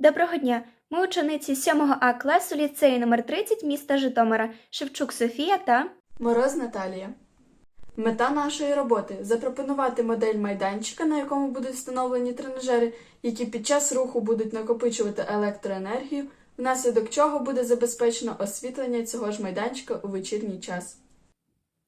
Доброго дня! Ми учениці 7 А класу ліцею номер 30 міста Житомира, Шевчук Софія та Мороз Наталія. Мета нашої роботи запропонувати модель майданчика, на якому будуть встановлені тренажери, які під час руху будуть накопичувати електроенергію, внаслідок чого буде забезпечено освітлення цього ж майданчика у вечірній час.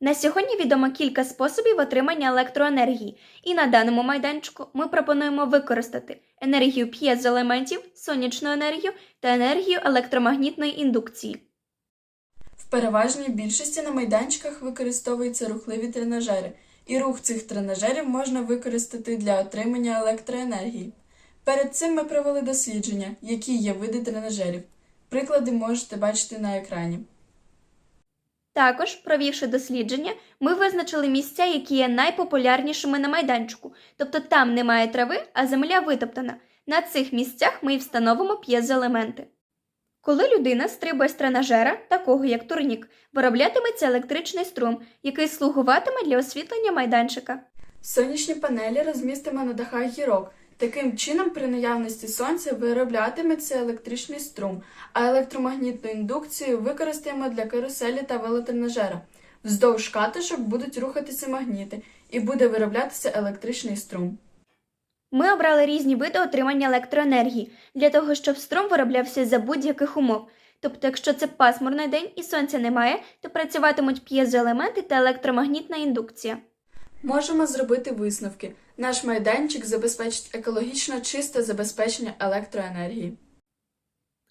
На сьогодні відомо кілька способів отримання електроенергії, і на даному майданчику ми пропонуємо використати енергію п'єзоелементів, сонячну енергію та енергію електромагнітної індукції. В переважній більшості на майданчиках використовуються рухливі тренажери, і рух цих тренажерів можна використати для отримання електроенергії. Перед цим ми провели дослідження, які є види тренажерів. Приклади можете бачити на екрані. Також, провівши дослідження, ми визначили місця, які є найпопулярнішими на майданчику, тобто там немає трави, а земля витоптана. На цих місцях ми й встановимо п'єзоелементи. Коли людина стрибає з тренажера, такого як турнік, вироблятиметься електричний струм, який слугуватиме для освітлення майданчика. Сонячні панелі розмістимо на дахах гірок. Таким чином, при наявності сонця вироблятиметься електричний струм, а електромагнітну індукцію використаємо для каруселі та велотренажера. Вздовж катушок будуть рухатися магніти і буде вироблятися електричний струм. Ми обрали різні види отримання електроенергії для того, щоб струм вироблявся за будь-яких умов. Тобто, якщо це пасмурний день і сонця немає, то працюватимуть п'єзоелементи та електромагнітна індукція. Можемо зробити висновки. Наш майданчик забезпечить екологічно чисте забезпечення електроенергії.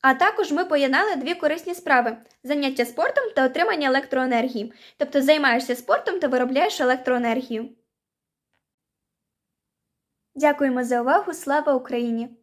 А також ми поєднали дві корисні справи: заняття спортом та отримання електроенергії. Тобто займаєшся спортом та виробляєш електроенергію. Дякуємо за увагу. Слава Україні!